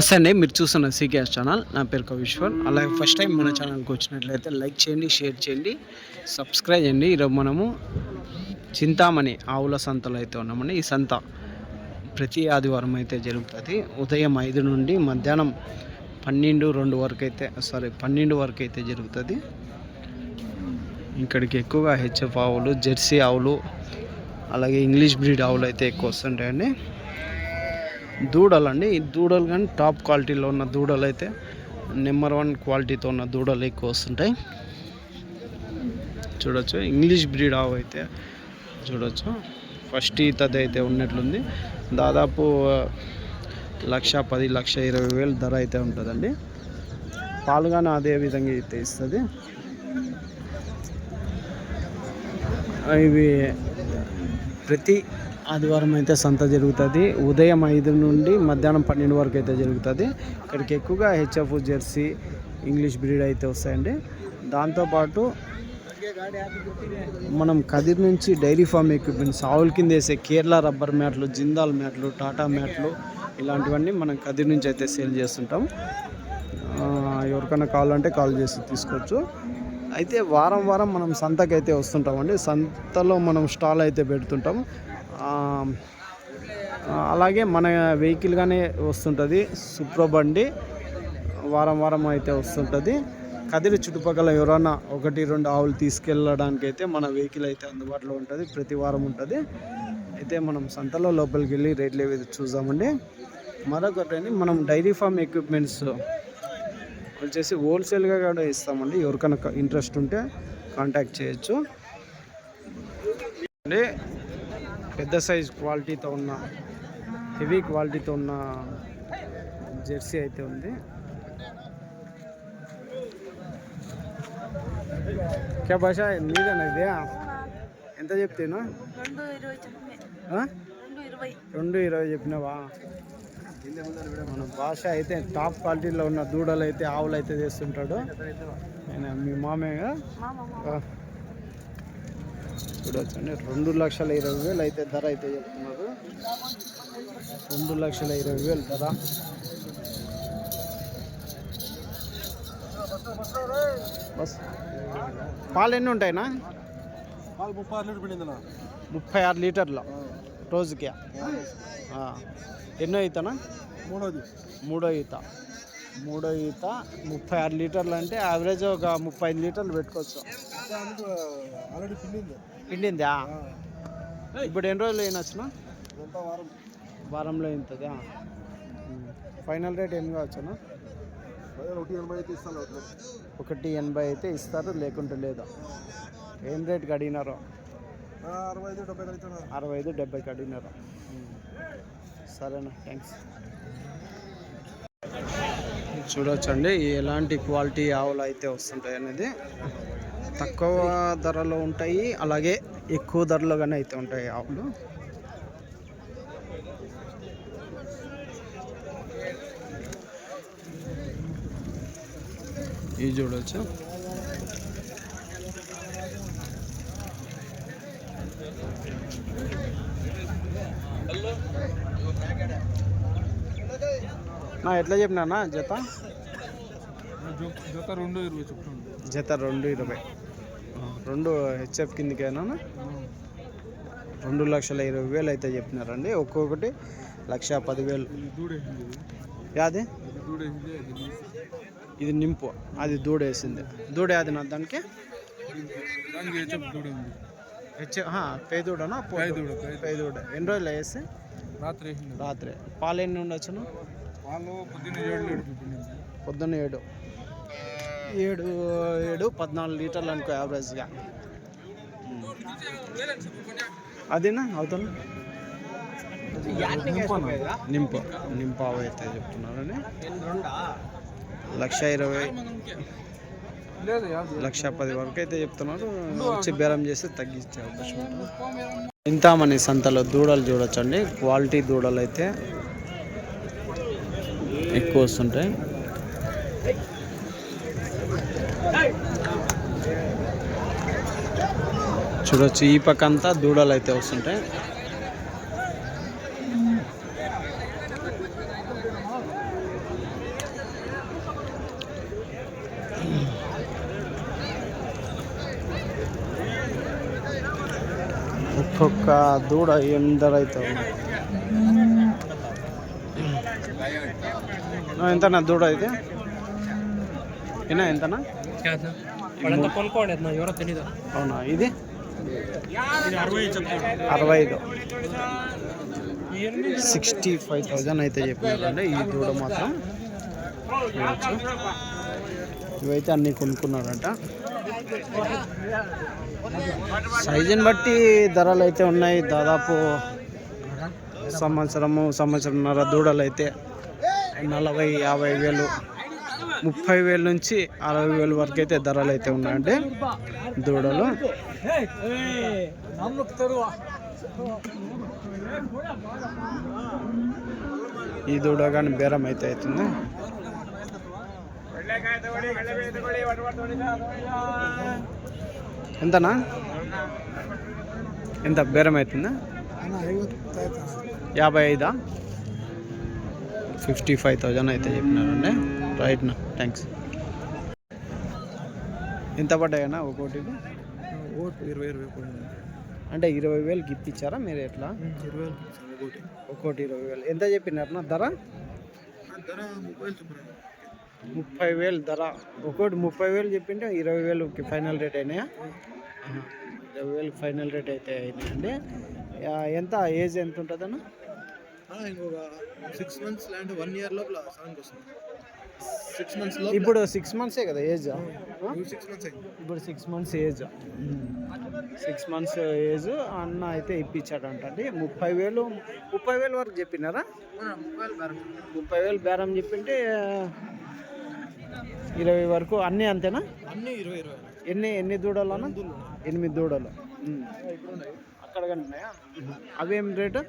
నమస్తే అండి మీరు చూస్తున్న సీకేఎస్ ఛానల్. నా పేరు కవిశ్వర్. అలాగే ఫస్ట్ టైం మన ఛానల్కి వచ్చినట్లయితే లైక్ చేయండి షేర్ చేయండి సబ్స్క్రైబ్ చేయండి. ఈరోజు మనము చింతామణి ఆవుల సంతలో అయితే ఉన్నామండి. ఈ సంత ప్రతి ఆదివారం అయితే జరుగుతుంది. ఉదయం ఐదు నుండి మధ్యాహ్నం పన్నెండు రెండు వరకు అయితే సారీ పన్నెండు వరకు అయితే జరుగుతుంది. ఇక్కడికి ఎక్కువగా హెచ్ఎఫ్ ఆవులు జెర్సీ ఆవులు అలాగే ఇంగ్లీష్ బ్రీడ్ ఆవులు అయితే ఎక్కువ వస్తుంటాయండి. దూడలు అండి ఈ దూడలు కానీ టాప్ క్వాలిటీలో ఉన్న దూడలు అయితే నెంబర్ వన్ క్వాలిటీతో ఉన్న దూడలు ఎక్కువ వస్తుంటాయి. చూడొచ్చు. ఇంగ్లీష్ బ్రీడ్ ఆవు అయితే చూడొచ్చు. ఫస్ట్ ఈతది అయితే ఉన్నట్లుంది. దాదాపు లక్ష పది లక్ష ఇరవై వేలు ధర అయితే ఉంటుందండి. పాలుగానే అదే విధంగా అయితే ఇస్తుంది. ఇవి ప్రతి ఆదివారం అయితే సంత జరుగుతుంది. ఉదయం ఐదు నుండి మధ్యాహ్నం పన్నెండు వరకు అయితే జరుగుతుంది. ఇక్కడికి ఎక్కువగా హెచ్ఎఫ్ జెర్సీ ఇంగ్లీష్ బ్రీడ్ అయితే వస్తాయండి. దాంతోపాటు మనం కదిర్ నుంచి డైరీ ఫామ్ ఎక్విప్మెంట్స్ ఆవుల కింద వేసే కేరళ రబ్బర్ మ్యాట్లు జిందాల్ మ్యాట్లు టాటా మ్యాట్లు ఇలాంటివన్నీ మనం కదిర్ నుంచి అయితే సేల్ చేస్తుంటాం. ఎవరికైనా కావాలంటే కాల్ చేసి తీసుకోవచ్చు. అయితే వారం వారం మనం సంతకైతే వస్తుంటామండి. సంతలో మనం స్టాల్ అయితే పెడుతుంటాం. అలాగే మన వెహికల్గానే వస్తుంటుంది. సుప్రో బండి. వారం వారం అయితే వస్తుంటుంది. కదిరి చుట్టుపక్కల ఎవరైనా ఒకటి రెండు ఆవులు తీసుకెళ్ళడానికి అయితే మన వెహికల్ అయితే అందుబాటులో ఉంటుంది. ప్రతి వారం ఉంటుంది. అయితే మనం సంతలో లోపలికి వెళ్ళి రేట్లు ఏవి చూద్దామండి. మరొకటి మనం డైరీ ఫామ్ ఎక్విప్మెంట్స్ వచ్చేసి హోల్సేల్గా కూడా ఇస్తామండి. ఎవరికైనా ఇంట్రెస్ట్ ఉంటే కాంటాక్ట్ చేయొచ్చు. అంటే పెద్ద సైజ్ క్వాలిటీతో ఉన్న హెవీ క్వాలిటీతో ఉన్న జెర్సీ అయితే ఉంది. క్యా భాష మీదేనా ఇది? ఎంత చెప్తేను? రెండు ఇరవై చెప్పినావా? మన భాష అయితే టాప్ క్వాలిటీలో ఉన్న దూడలు అయితే ఆవులు అయితే చేస్తుంటాడు. ఆయన మీ మామయ్య మా మామ. చూడొచ్చండి రెండు లక్షల ఇరవై వేలు అయితే ధర అయితే చెప్తున్నారు. రెండు లక్షల ఇరవై వేలు ధర. బస్. పాలు ఎన్ని ఉంటాయినా? పాలు ముప్పై ఆరు లీటర్ పిండింది ముప్పై ఆరు లీటర్లు. రోజుకి. ఎన్నో ఈతనా? మూడోది. మూడో ఈత. మూడో ఈత ముప్పై ఆరు లీటర్లు అంటే యావరేజ్ ఒక ముప్పై ఐదు లీటర్లు పెట్టుకోవచ్చు. ఆల్రెడీ పిండింది. పిండిందా? ఇప్పుడు ఎన్ని రోజులు అయినా వారం. వారంలో ఇంతదా ఫైనల్ రేట్ ఏం కావచ్చునా? ఒకటి ఎనభై అయితే అవుతుంది ఒకటి ఎనభై అయితే ఇస్తారు లేకుంటే లేదు. ఏం రేట్కి అడిగినారో అరవై ఐదు డెబ్బై ఐదు అవుతాను అరవై ఐదు డెబ్బైకి అడిగినారు సరేనా థ్యాంక్స్. చూడొచ్చండి. ఎలాంటి క్వాలిటీ ఆవులు అయితే వస్తుంటాయి అనేది. తక్కువ ధరలో ఉంటాయి. అలాగే ఎక్కువ ధరలో కానీ అయితే ఉంటాయి ఆవులు. ఇవి చూడవచ్చు నా ఎట్లా చెప్పినా జత? జత రెండు ఇరవై చెప్తాను. జత రెండు ఇరవై. రెండు హెచ్ఎఫ్ కిందకేనా? రెండు లక్షల ఇరవై వేలు అయితే చెప్పినారండి. ఒక్కొక్కటి లక్ష పదివేలు. యాది? ఇది దూడేసింది అది ఇది నింపు. అది దూడేసింది దూడే అది నా దానికి? పేదూడనా పేదూడ, ఎన్ని రోజులు వేసి రాత్రి రాత్రి. పాలు ఎన్ని ఉండొచ్చును? పొద్దున్న ఏడు ఏడు. ఏడు పద్నాలుగు లీటర్లు అనుకో యావరేజ్గా. అదేనా? అవుతాను. నింపు. నింపు అయితే చెప్తున్నారని. లక్ష ఇరవై. లక్ష పది వరకు అయితే చెప్తున్నారు వచ్చి బేరం చేసి తగ్గించే అవకాశం ఉంటుంది. చింతామణి సంతలో దూడలు చూడొచ్చండి. క్వాలిటీ దూడలు అయితే ఎక్కువ వస్తుంటాయి. చూడొచ్చు ఈ పక్క అంతా దూడలు అయితే వస్తుంటాయి. ఒక్కొక్క దూడ ఎందరైతే ఉన్నాయి ఎంతనా? దూడ అయితే? ఏనా ఎంతనా? అవునా? ఇది? అరవై ఐదు సిక్స్టీ ఫైవ్ థౌజండ్ అయితే చెప్పినారండి. ఈ దూడ మాత్రం. ఇవైతే అన్నీ కొనుక్కున్నారంట. సైజుని బట్టి ధరలు అయితే ఉన్నాయి. దాదాపు సంవత్సరము సంవత్సరంన్నర దూడలు అయితే నలభై యాభై వేలు ముప్పై వేల నుంచి అరవై వేలు వరకు అయితే ధరలు అయితే ఉన్నాయండి దూడలు. ఈ దూడ కానీ బేరం అయితే అవుతుంది. ఎంతనా? ఎంత బేరం అవుతుందా? యాభై ఐదా? ఫిఫ్టీ ఫైవ్ థౌజండ్ అయితే చెప్పినారండి. రైట్ నా థ్యాంక్స్ ఎంత పడ్డాయన్నా ఒక్కోటికి ఓటు ఇరవై ఇరవై అంటే ఇరవై వేలకి ఇప్పించారా మీరు ఎట్లా? ఇరవై వేలు ఒకటి ఒక్కోటి ఇరవై వేలు. ఎంత చెప్పినారు ధర? ధర ముప్పై వేలు ధర. ఒక్కోటి ముప్పై వేలు చెప్పింటే ఇరవై వేలుకి ఫైనల్ రేట్ అయినాయా. ఇరవై వేలు ఫైనల్ రేట్ అయితే అయినాయండి. ఎంత ఏజ్ ఎంత ఉంటుందన్న? ఇంకొక six months and one year లోపల సెవెన్కి వస్తుంది. సిక్స్ మంత్స్లో ఇప్పుడు సిక్స్ మంత్సే కదా ఏజ్ సిక్స్ మంత్స్ ఇప్పుడు six months age six months age అన్న అయితే ఇప్పించాడంట అండి ముప్పై వేలు ముప్పై వేలు వరకు చెప్పినారా? ముప్పై వేలు బేరం. చెప్పింటే ఇరవై వరకు అన్నీ అంతేనా? అన్నీ ఇరవై ఇరవై. ఎన్ని ఎన్ని దూడలు అన్న? ఎనిమిది దూడలు. అక్కడ కనిపినాయా అవేం రేటు?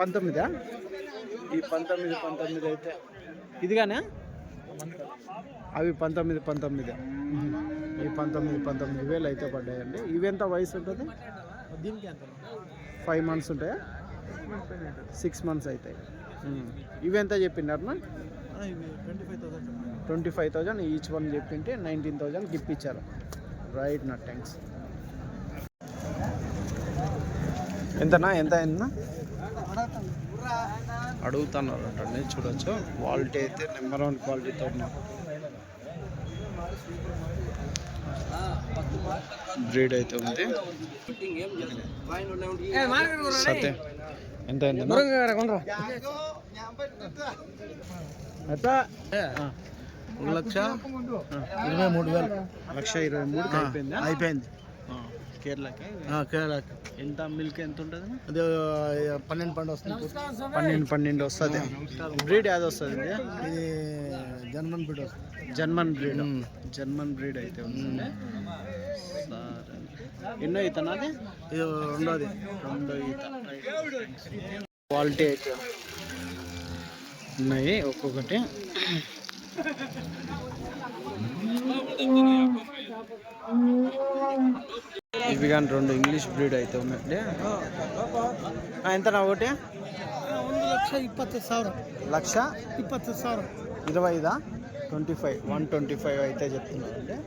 పంతొమ్మిదా? ఈ పంతొమ్మిది పంతొమ్మిది అయితే. ఇదిగానే? అవి పంతొమ్మిది పంతొమ్మిది. ఈ పంతొమ్మిది పంతొమ్మిది వేలు అయితే పడ్డాయండి. ఇవి ఎంత వయసు ఉంటుంది? దీనికి ఎంత ఫైవ్ మంత్స్ ఉంటాయా? సిక్స్ మంత్స్ అవుతాయి. ఇవి ఎంత thousand. Twenty five thousand each one చెప్పింటే నైన్టీన్ థౌజండ్ గిఫ్ట్ ఇచ్చారు. రైట్ నా థ్యాంక్స్ ఎంతనా? ఎంత అయిందా అడుగుతున్నారు అంటే చూడొచ్చు. క్వాలిటీ అయితే నెంబర్ వన్ క్వాలిటీతో ఉన్నారు బ్రీడ్ అయితే ఉంది. సత్య ఎంత అయింది ఎంత? ఒక లక్ష. ఇరవై మూడు వేలు. లక్ష ఇరవై మూడు అయిపోయిందా. కేరళకి? కేరళ ఎంత మిల్క్ ఎంత ఉంటుంది? అదే పన్నెండు పండు వస్తుంది. పన్నెండు పన్నెండు వస్తుంది. బ్రీడ్ యాది వస్తుంది ఇది జర్మన్ బిడ్ వస్తుంది. German breed. జర్మన్ బ్రీడ్ అయితే ఉంది సరే ఎన్నో ఈతనాది ఇది రెండోది. రెండో ఈత. క్వాలిటీ అయితే ఉన్నాయి ఒక్కొక్కటి. ఇవి కానీ రెండు ఇంగ్లీష్ బ్రీడ్ అయితే ఉన్నాయండి ఆ, ఎంతనా ఒకటి ಒಂದು ಲಕ್ಷ ಇಪ್ಪತ್ತು ಸಾವಿರ లక్ష ಇಪ್ಪತ್ತು ಸಾವಿರ ఇరవై ఐదా twenty five one twenty five అయితే చెప్తున్నారు అండి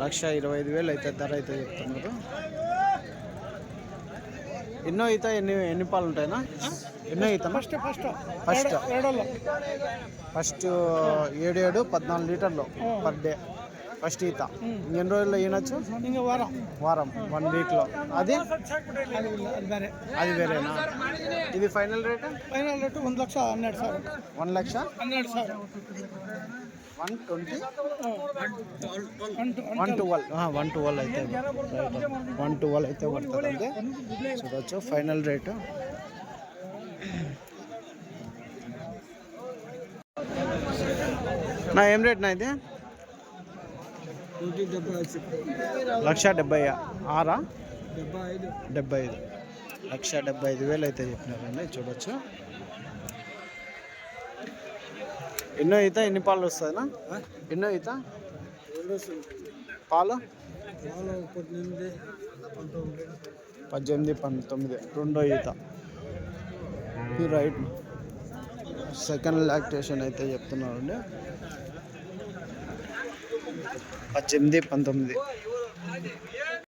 లక్ష ఇరవై ఐదు వేలు అయితే ధర అయితే చెప్తున్నారు ఎన్నో ఈత ఎన్ని ఎన్ని పాలు ఉంటాయినా ఎన్నో ఈత ಫಸ್ಟ್ ಫಸ್ಟ್ ఫస్ట్ ಎರಡಲ್ಲ ఫస్ట్ ఏడు ఏడు పద్నాలుగు లీటర్లు పర్ డే ఫస్ట్ ఈత. ఎన్ని రోజుల్లో ఈనొచ్చు ఇంకా వారం. వారం వన్ వీక్లో అది? అది వేరేనా? ఇది final rate? Final rate one lakh hundred sir. One lakh? Hundred sir. One twenty? One twelve. One twelve అయితే వన్ ట్వెల్వ్ అయితే పడుతుందండి చూడవచ్చు ఫైనల్ రేటు. నా ఏం రేట్ నా ఇది? లక్ష డెబ్బై ఆరా డెబ్బై ఐదు. డెబ్బై ఐదు. లక్ష డెబ్బై ఐదు వేలు అయితే చెప్పినారండి చూడొచ్చు. ఎన్నో ఈత ఎన్ని పాలు వస్తుందా ఎన్నో ఈత పాలు? పద్దెనిమిది పంతొమ్మిది. రెండో ఈత. రైట్ సెకండ్ లాక్టేషన్ అయితే చెప్తున్నారండి. పద్దెనిమిది పంతొమ్మిది.